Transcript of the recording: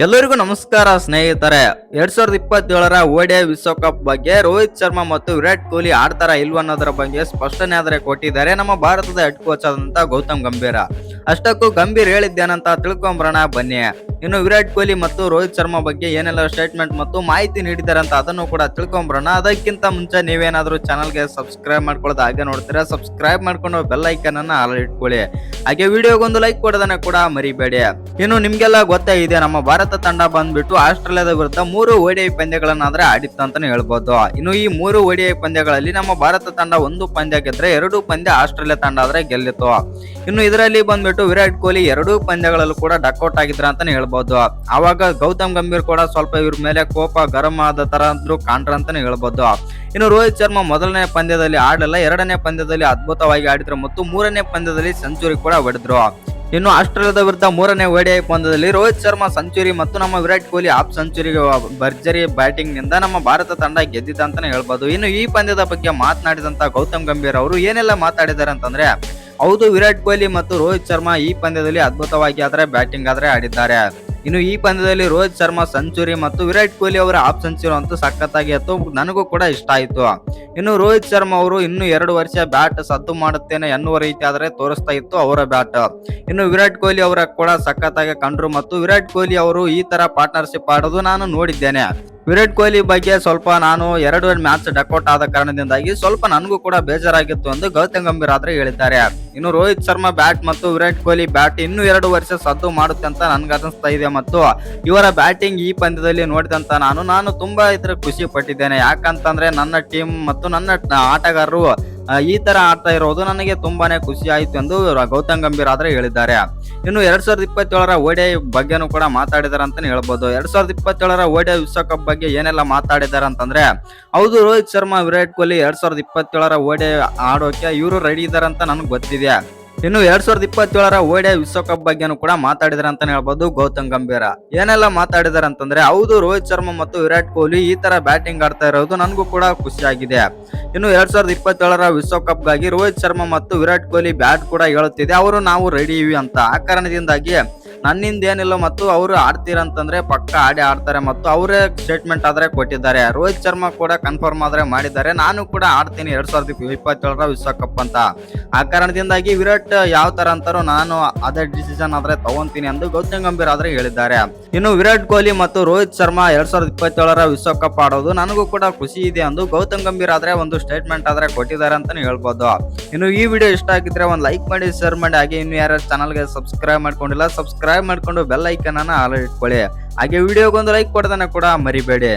ಎಲ್ಲರಿಗೂ ನಮಸ್ಕಾರ, ಸ್ನೇಹಿತರೆ. ಎರಡ್ ಸಾವಿರದ ಇಪ್ಪತ್ತೇಳರ ಓಡಿಐ ವಿಶ್ವಕಪ್ ಬಗ್ಗೆ ರೋಹಿತ್ ಶರ್ಮಾ ಮತ್ತು ವಿರಾಟ್ ಕೊಹ್ಲಿ ಆಡ್ತಾರ ಇಲ್ವ ಅನ್ನೋದರ ಬಗ್ಗೆ ಸ್ಪಷ್ಟನೆ ಆದರೆ ಕೊಟ್ಟಿದ್ದಾರೆ ನಮ್ಮ ಭಾರತದ ಹೆಡ್ ಕೋಚ್ ಆದಂತ ಗೌತಮ್ ಗಂಭೀರ. ಅಷ್ಟಕ್ಕೂ ಗಂಭೀರ್ ಹೇಳಿದ್ದೇನಂತ ತಿಳ್ಕೊಂಬರೋಣ ಬನ್ನಿ. ಇನ್ನು ವಿರಾಟ್ ಕೊಹ್ಲಿ ಮತ್ತು ರೋಹಿತ್ ಶರ್ಮಾ ಬಗ್ಗೆ ಏನೆಲ್ಲ ಸ್ಟೇಟ್ಮೆಂಟ್ ಮತ್ತು ಮಾಹಿತಿ ನೀಡಿದ್ದಾರೆ ಅಂತ ಅದನ್ನು ಕೂಡ ತಿಳ್ಕೊಂಬರೋಣ. ಅದಕ್ಕಿಂತ ಮುಂಚೆ ನೀವೇನಾದರೂ ಚಾನಲ್ಗೆ ಸಬ್ಸ್ಕ್ರೈಬ್ ಮಾಡ್ಕೊಳ್ಳೋದು ಹಾಗೆ ನೋಡ್ತೀರಾ ಸಬ್ಸ್ಕ್ರೈಬ್ ಮಾಡ್ಕೊಂಡು ಬೆಲ್ ಐಕನ್ ಅನ್ನು ಆಲ್ ಇಟ್ಕೊಳ್ಳಿ. ಹಾಗೆ ವಿಡಿಯೋಗೊಂದು ಲೈಕ್ ಕೊಡೋದನ್ನ ಕೂಡ ಮರಿಬೇಡಿ. ಇನ್ನು ನಿಮ್ಗೆಲ್ಲ ಗೊತ್ತೇ ಇದೆ, ನಮ್ಮ ಭಾರತ ತಂಡ ಬಂದ್ಬಿಟ್ಟು ಆಸ್ಟ್ರೇಲಿಯಾದ ವಿರುದ್ಧ ಮೂರು ಓಡಿಐ ಪಂದ್ಯಗಳನ್ನಾದ್ರೆ ಆಡಿತ್ತು ಅಂತಾನೆ ಹೇಳ್ಬೋದು. ಇನ್ನು ಈ ಮೂರು ಓಡಿಐ ಪಂದ್ಯಗಳಲ್ಲಿ ನಮ್ಮ ಭಾರತ ತಂಡ ಒಂದು ಪಂದ್ಯ ಗೆದ್ರೆ ಎರಡು ಪಂದ್ಯ ಆಸ್ಟ್ರೇಲಿಯಾ ತಂಡ ಆದ್ರೆ ಗೆಲ್ಲಿತ್ತು. ಇನ್ನು ಇದರಲ್ಲಿ ಬಂದ್ಬಿಟ್ಟು ವಿರಾಟ್ ಕೊಹ್ಲಿ ಎರಡೂ ಪಂದ್ಯಗಳಲ್ಲೂ ಕೂಡ ಡಕ್ಔಟ್ ಆಗಿದ್ರ ಅಂತಾನೆ ಹೇಳ್ಬೋದು. ಆವಾಗ ಗೌತಮ್ ಗಂಭೀರ್ ಕೂಡ ಸ್ವಲ್ಪ ಇವ್ರ ಮೇಲೆ ಕೋಪ ಗರಂ ಆದ ತರ ಅಂದ್ರೂ ಕಾಣ್ರ ಅಂತಾನೆ ಹೇಳ್ಬೋದು. ಇನ್ನು ರೋಹಿತ್ ಶರ್ಮಾ ಮೊದಲನೇ ಪಂದ್ಯದಲ್ಲಿ ಆಡಲಿಲ್ಲ, ಎರಡನೇ ಪಂದ್ಯದಲ್ಲಿ ಅದ್ಭುತವಾಗಿ ಆಡಿದ್ರು ಮತ್ತು ಮೂರನೇ ಪಂದ್ಯದಲ್ಲಿ ಸೆಂಚುರಿ ಕೂಡ ಹೊಡೆದ್ರು. ಇನ್ನು ಆಸ್ಟ್ರೇಲಿಯಾದ ವಿರುದ್ಧ ಮೂರನೇ ಓಡಿಐ ಪಂದ್ಯದಲ್ಲಿ ರೋಹಿತ್ ಶರ್ಮಾ ಸೆಂಚುರಿ ಮತ್ತು ನಮ್ಮ ವಿರಾಟ್ ಕೊಹ್ಲಿ ಆಫ್ ಸೆಂಚುರಿಗೆ ಭರ್ಜರಿ ಬ್ಯಾಟಿಂಗ್ನಿಂದ ನಮ್ಮ ಭಾರತ ತಂಡ ಗೆದ್ದಿದೆ ಅಂತಾನೆ ಹೇಳ್ಬೋದು. ಇನ್ನು ಈ ಪಂದ್ಯದ ಬಗ್ಗೆ ಮಾತನಾಡಿದಂತ ಗೌತಮ್ ಗಂಭೀರ್ ಅವರು ಏನೆಲ್ಲ ಮಾತಾಡಿದ್ದಾರೆ ಅಂತಂದ್ರೆ ಹೌದು, ವಿರಾಟ್ ಕೊಹ್ಲಿ ಮತ್ತು ರೋಹಿತ್ ಶರ್ಮಾ ಈ ಪಂದ್ಯದಲ್ಲಿ ಅದ್ಭುತವಾಗಿ ಆದರೆ ಬ್ಯಾಟಿಂಗ್ ಆದ್ರೆ ಆಡಿದ್ದಾರೆ. ಇನ್ನು ಈ ಪಂದ್ಯದಲ್ಲಿ ರೋಹಿತ್ ಶರ್ಮಾ, ಸೆಂಚುರಿ ಮತ್ತು ವಿರಾಟ್ ಕೊಹ್ಲಿ ಅವರ ಹಾಫ್ ಸೆಂಚುರಿ ಅಂತೂ ಸಖತ್ತಾಗಿ ಎತ್ತು ನನಗೂ ಕೂಡ ಇಷ್ಟ ಆಯಿತು. ಇನ್ನು ರೋಹಿತ್ ಶರ್ಮಾ ಅವರು ಇನ್ನು ಎರಡು ವರ್ಷ ಬ್ಯಾಟ್ ಸದ್ದು ಮಾಡುತ್ತೇನೆ ಎನ್ನುವ ರೀತಿ ಆದರೆ ತೋರಿಸ್ತಾ ಇತ್ತು ಅವರ ಬ್ಯಾಟ್ ಇನ್ನು ವಿರಾಟ್ ಕೊಹ್ಲಿ ಅವರ ಕೂಡ ಸಖತ್ತಾಗಿ ಕಂಡ್ರು ಮತ್ತು ವಿರಾಟ್ ಕೊಹ್ಲಿ ಅವರು ಈ ತರ ಪಾರ್ಟ್ನರ್ಶಿಪ್ ಆಡೋದು ನಾನು ನೋಡಿದ್ದೇನೆ. ವಿರಾಟ್ ಕೊಹ್ಲಿ ಬಗ್ಗೆ ಸ್ವಲ್ಪ ನಾನು ಎರಡು ಮ್ಯಾಚ್ ಡಕೌಟ್ ಆದ ಕಾರಣದಿಂದಾಗಿ ಸ್ವಲ್ಪ ನನಗೂ ಕೂಡ ಬೇಜಾರಾಗಿತ್ತು ಎಂದು ಗೌತಮ್ ಗಂಭೀರ್ ಆದ್ರೆ ಹೇಳಿದ್ದಾರೆ. ಇನ್ನು ರೋಹಿತ್ ಶರ್ಮಾ ಬ್ಯಾಟ್ ಮತ್ತು ವಿರಾಟ್ ಕೊಹ್ಲಿ ಬ್ಯಾಟ್ ಇನ್ನು ಎರಡು ವರ್ಷ ಸದ್ದು ಮಾಡುತ್ತೆ ಅಂತ ನನ್ಗೆ ಅನಿಸ್ತಾ ಇದೆ ಮತ್ತು ಇವರ ಬ್ಯಾಟಿಂಗ್ ಈ ಪಂದ್ಯದಲ್ಲಿ ನೋಡಿದಂತ ನಾನು ನಾನು ತುಂಬಾ ಇದ್ರ ಖುಷಿ ಪಟ್ಟಿದ್ದೇನೆ. ಯಾಕಂತಂದ್ರೆ ನನ್ನ ಟೀಮ್ ಮತ್ತು ನನ್ನ ಆಟಗಾರರು ಈ ತರ ಆಡ್ತಾ ಇರೋದು ನನಗೆ ತುಂಬಾನೇ ಖುಷಿ ಆಯ್ತು ಎಂದು ಗೌತಮ್ ಗಂಭೀರ್ ಆದ್ರೆ ಹೇಳಿದ್ದಾರೆ. ಇನ್ನು ಎರಡ್ ಸಾವಿರದ ಇಪ್ಪತ್ತೇಳರ ಓಡಿಐ ಬಗ್ಗೆನೂ ಕೂಡ ಮಾತಾಡಿದಾರೆ ಅಂತಾನೆ ಹೇಳ್ಬೋದು. ಎರಡ್ ಸಾವಿರದ ಇಪ್ಪತ್ತೇಳರ ಓಡಿಐ ವಿಶ್ವಕಪ್ ಬಗ್ಗೆ ಏನೆಲ್ಲ ಮಾತಾಡಿದಾರೆ ಅಂತಂದ್ರೆ ಹೌದು, ರೋಹಿತ್ ಶರ್ಮಾ, ವಿರಾಟ್ ಕೊಹ್ಲಿ ಎರಡ್ ಸಾವಿರದ ಇಪ್ಪತ್ತೇಳರ ಓಡಿಐ ಆಡೋಕೆ ಇವರು ರೆಡಿ ಇದಾರೆ ಅಂತ ನನಗೆ ಗೊತ್ತಿದೆ. ಇನ್ನು ಎರಡ್ ಸಾವಿರದ ಇಪ್ಪತ್ತೇಳರ ಓಡಿಯಾ ವಿಶ್ವಕಪ್ ಬಗ್ಗೆನೂ ಕೂಡ ಮಾತಾಡಿದ್ರ ಅಂತಾನೆ ಹೇಳ್ಬೋದು ಗೌತಮ್ ಗಂಭೀರ. ಏನೆಲ್ಲ ಮಾತಾಡಿದಾರೆ ಅಂತಂದ್ರೆ ಹೌದು, ರೋಹಿತ್ ಶರ್ಮಾ ಮತ್ತು ವಿರಾಟ್ ಕೊಹ್ಲಿ ಈ ತರ ಬ್ಯಾಟಿಂಗ್ ಆಡ್ತಾ ಇರೋದು ನನಗೂ ಕೂಡ ಖುಷಿಯಾಗಿದೆ. ಇನ್ನು ಎರಡ್ ಸಾವಿರದ ಇಪ್ಪತ್ತೇಳರ ವಿಶ್ವಕಪ್ಗಾಗಿ ರೋಹಿತ್ ಶರ್ಮಾ ಮತ್ತು ವಿರಾಟ್ ಕೊಹ್ಲಿ ಬ್ಯಾಟ್ ಕೂಡ ಹೇಳುತ್ತಿದೆ ಅವರು ನಾವು ರೆಡಿ ಇವಿ ಅಂತ. ಆ ಕಾರಣದಿಂದಾಗಿ ನನ್ನಿಂದ ಏನಿಲ್ಲ ಮತ್ತು ಅವರು ಆಡ್ತೀರಂತಂದ್ರೆ ಪಕ್ಕ ಆಡಿ ಆಡ್ತಾರೆ ಮತ್ತು ಅವರೇ ಸ್ಟೇಟ್ಮೆಂಟ್ ಆದ್ರೆ ಕೊಟ್ಟಿದ್ದಾರೆ. ರೋಹಿತ್ ಶರ್ಮಾ ಕೂಡ ಕನ್ಫರ್ಮ್ ಆದ್ರೆ ಮಾಡಿದ್ದಾರೆ. ನಾನು ಕೂಡ ಆಡ್ತೀನಿ ಎರಡ್ ಸಾವಿರದ ಇಪ್ಪತ್ತೇಳರ ವಿಶ್ವಕಪ್ ಅಂತ. ಆ ಕಾರಣದಿಂದಾಗಿ ವಿರಾಟ್ ಯಾವ ತರ ಅಂತಾರೋ ನಾನು ಅದೇ ಡಿಸಿಷನ್ ಆದ್ರೆ ತಗೊಂತೀನಿ ಎಂದು ಗೌತಮ್ ಗಂಭೀರ್ ಆದ್ರೆ ಹೇಳಿದ್ದಾರೆ. ಇನ್ನು ವಿರಾಟ್ ಕೊಹ್ಲಿ ಮತ್ತು ರೋಹಿತ್ ಶರ್ಮಾ ಎರಡ್ ಸಾವಿರದ ಇಪ್ಪತ್ತೇಳರ ವಿಶ್ವಕಪ್ ಆಡೋದು ನನಗೂ ಕೂಡ ಖುಷಿ ಇದೆ ಎಂದು ಗೌತಮ್ ಗಂಭೀರ್ ಆದ್ರೆ ಒಂದು ಸ್ಟೇಟ್ಮೆಂಟ್ ಆದ್ರೆ ಕೊಟ್ಟಿದ್ದಾರೆ ಅಂತಾನೆ ಹೇಳ್ಬೋದು. ಇನ್ನು ಈ ವಿಡಿಯೋ ಇಷ್ಟ ಆಗಿದ್ರೆ ಒಂದು ಲೈಕ್ ಮಾಡಿ ಶೇರ್ ಮಾಡಿ, ಹಾಗೆ ಇನ್ನು ಯಾರು ಚಾನಲ್ಗೆ ಸಬ್ಸ್ಕ್ರೈಬ್ ಮಾಡ್ಕೊಂಡಿಲ್ಲ ಸಬ್ಸ್ಕ್ರೈಬ್ ಮಾಡ್ಕೊಂಡು ಬೆಲ್ ಐಕನ್ ಅನ್ನ ಆಲ್ ಇಟ್ಕೊಳ್ಳಿ. ಹಾಗೆ ವಿಡಿಯೋಗೊಂದು ಲೈಕ್ ಕೊಡೋದನ್ನ ಕೂಡ ಮರಿಬೇಡಿ.